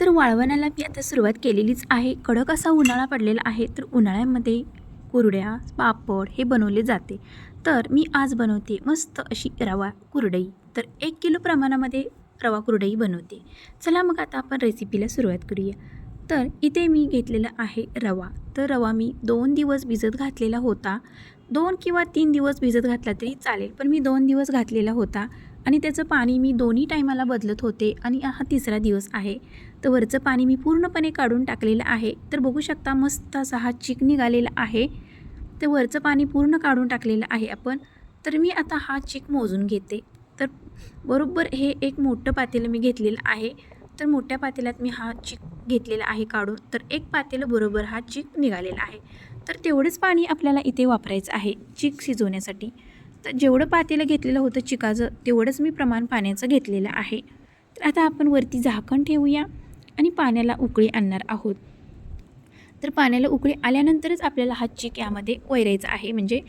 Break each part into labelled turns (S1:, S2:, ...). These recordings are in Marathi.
S1: तर वाळवणाला मी आता सुरुवात केलेलीच आहे. कडक असा उन्हाळा पडलेला आहे तर उन्हाळ्यामध्ये कुरड्या पापड हे बनवले जाते. तर मी आज बनवते मस्त अशी रवा कुरडई. तर एक किलो प्रमाणामध्ये रवा कुरडई बनवते. चला मग आता आपण रेसिपीला सुरुवात करूया. तर इथे मी घेतलेला आहे रवा. तर रवा मी दोन दिवस भिजत घातलेला होता. दोन किंवा तीन दिवस भिजत घातला तरी चालेल. पण मी दोन दिवस घातलेला होता आणि त्याचं पाणी मी दोन्ही टायमाला बदलत होते आणि हा तिसरा दिवस आहे. तर वरचं पाणी मी पूर्णपणे काढून टाकलेलं आहे. तर बघू शकता मस्त असा हा चिक निघालेला आहे. तर वरचं पाणी पूर्ण काढून टाकलेलं आहे आपण. तर मी आता हा चिक मोजून घेते. तर बरोबर हे एक मोठं पातेलं मी घेतलेलं आहे. तर मोठ्या पातेल्यात मी हा चिक घेतलेला आहे काढून. तर एक पातेलं बरोबर हा चिक निघालेला आहे. तर तेवढंच पाणी आपल्याला इथे वापरायचं आहे चिक शिजवण्यासाठी. तर जेवढं पातेलं घेतलेलं होतं चिकाचं तेवढंच मी प्रमाण पाण्याचं घेतलेलं आहे. तर आता आपण वरती झाकण ठेवूया. आणि पाण्याला उकळी आणणार आहोत. तर पाण्याला उकळी आल्यानंतरच आपल्याला हा चिक यामध्ये वैरायचा आहे म्हणजे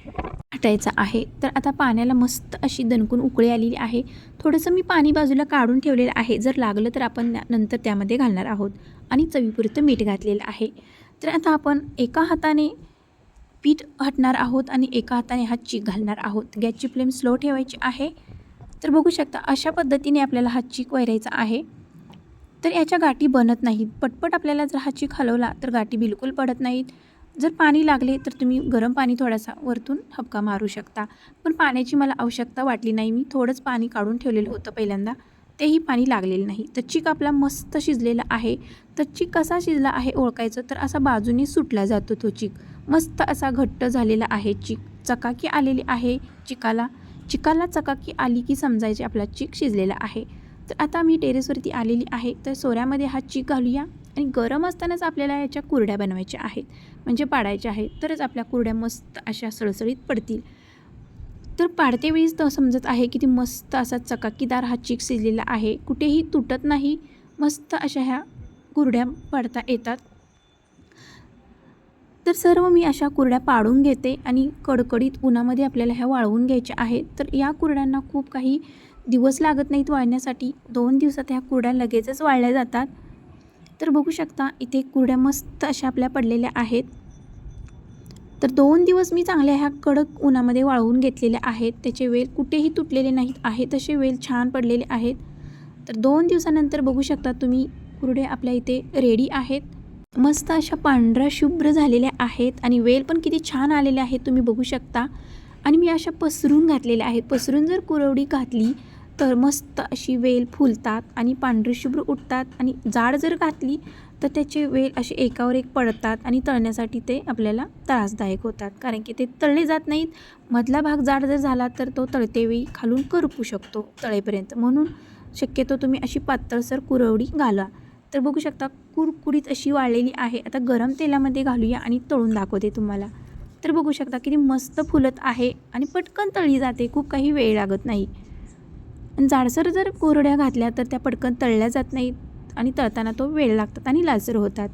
S1: हटायचा आहे. तर आता पाण्याला मस्त अशी दणकून उकळी आलेली आहे. थोडंसं मी पाणी बाजूला काढून ठेवलेलं आहे. जर लागलं तर आपण नंतर त्यामध्ये घालणार आहोत. आणि चवीपुरतं मीठ घातलेलं आहे. तर आता आपण एका हाताने पीठ हटणार आहोत आणि एका हाताने हा चीक घालणार आहोत. गॅसची फ्लेम स्लो ठेवायची आहे. तर बघू शकता अशा पद्धतीने आपल्याला हा चीक वैरायचा आहे. तर याच्या गाठी बनत नाहीत. पटपट आपल्याला जर हा चीक हलवला तर गाठी बिलकुल पडत नाहीत. जर पाणी लागले तर तुम्ही गरम पाणी थोडासा वरतून हपका मारू शकता. पण पाण्याची मला आवश्यकता वाटली नाही. मी थोडंच पाणी काढून ठेवलेलं होतं पहिल्यांदा. तेही पाणी लागलेलं नाही. तर चिक आपला मस्त शिजलेला आहे. तर चिक कसा शिजला आहे ओळखायचं? तर असा बाजूने सुटला जातो तो चिक. मस्त असा घट्ट झालेला आहे चिक. चकाकी आलेली आहे चिकाला. चिकाला चकाकी आली की समजायचे आपला चिक शिजलेला आहे. तर आता मी टेरेसवरती आलेली आहे. तर सोऱ्यामध्ये हा चीक घालूया आणि गरम असतानाच आपल्याला याच्या कुरड्या बनवायच्या आहेत. म्हणजे पाडायच्या आहेत. तरच आपल्या कुरड्या मस्त अशा सळसळीत पडतील. तर पाडते वेळीच तर समजत आहे की ती मस्त असा चकाकीदार हा चीक शिजलेला आहे. कुठेही तुटत नाही. मस्त अशा ह्या कुरड्या पाडता येतात. तर सर्व मी अशा कुरड्या पाडून घेते आणि कडकडीत उन्हामध्ये आपल्याला ह्या वाळवून घ्यायच्या आहेत. तर या कुरड्यांना खूप काही दिवस लागत नाहीत वाळण्यासाठी. दोन दिवसात ह्या कुरड्या लगेचच वाळल्या जातात. तर बघू शकता इथे कुरड्या मस्त अशा आपल्या पडलेल्या आहेत. तर दोन दिवस मी चांगल्या ह्या कडक उन्हामध्ये वाळवून घेतलेल्या आहेत. त्याचे वेल कुठेही तुटलेले नाहीत. आहे तसे वेल छान पडलेले आहेत. तर दोन दिवसानंतर बघू शकता तुम्ही कुरडे आपल्या इथे रेडी आहेत. मस्त अशा पांढऱ्या शुभ्र झालेल्या आहेत आणि वेल पण किती छान आलेले आहेत तुम्ही बघू शकता. आणि मी अशा पसरून घातलेल्या आहेत. पसरून जर कुरवडी घातली तर मस्त अशी वेल फुलतात आणि पांढरी शुभ्र उठतात आणि जाड जर घातली तर त्याचे वेल असे एकावर एक पडतात आणि तळण्यासाठी ते आपल्याला त्रासदायक होतात. कारण की ते तळले जात नाहीत. मधला भाग जाड जर झाला तर तो तळतेवेळी खालून करपू शकतो तळेपर्यंत. म्हणून शक्यतो तुम्ही अशी पातळसर कुरवडी घाला. तर बघू शकता कुरकुरीत अशी वाळलेली आहे. आता गरम तेलामध्ये घालूया आणि तळून दाखवते तुम्हाला. तर बघू शकता किती मस्त फुलत आहे आणि पटकन तळली जाते. खूप काही वेळ लागत नाही. आणि जाडसर जर कोरड्या घातल्या तर त्या पटकन तळल्या जात नाहीत आणि तळताना तो वेळ लागतात आणि लालसर होतात.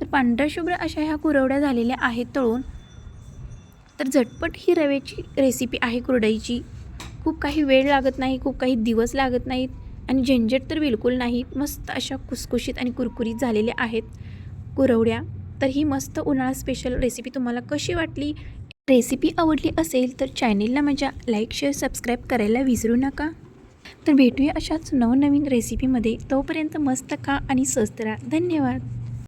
S1: तर पांढऱ्या शुभ्र अशा ह्या कुरवड्या झालेल्या आहेत तळून. तर झटपट ही रव्याची रेसिपी आहे कुरडईची. खूप काही वेळ लागत नाही खूप काही दिवस लागत नाहीत आणि झंझट तर बिलकुल नाही. मस्त अशा कुसकुशीत आणि कुरकुरीत झालेल्या आहेत कुरवड्या. तर ही मस्त उन्हाळा स्पेशल रेसिपी तुम्हाला कशी वाटली? रेसिपी आवडली असेल तर चॅनेलला माझ्या लाईक शेअर सबस्क्राईब करायला विसरू नका. तर भेटूया अशाच नवनवीन रेसिपीमध्ये तोपर्यंत मस्त खा आणि स्वस्त राहा. धन्यवाद.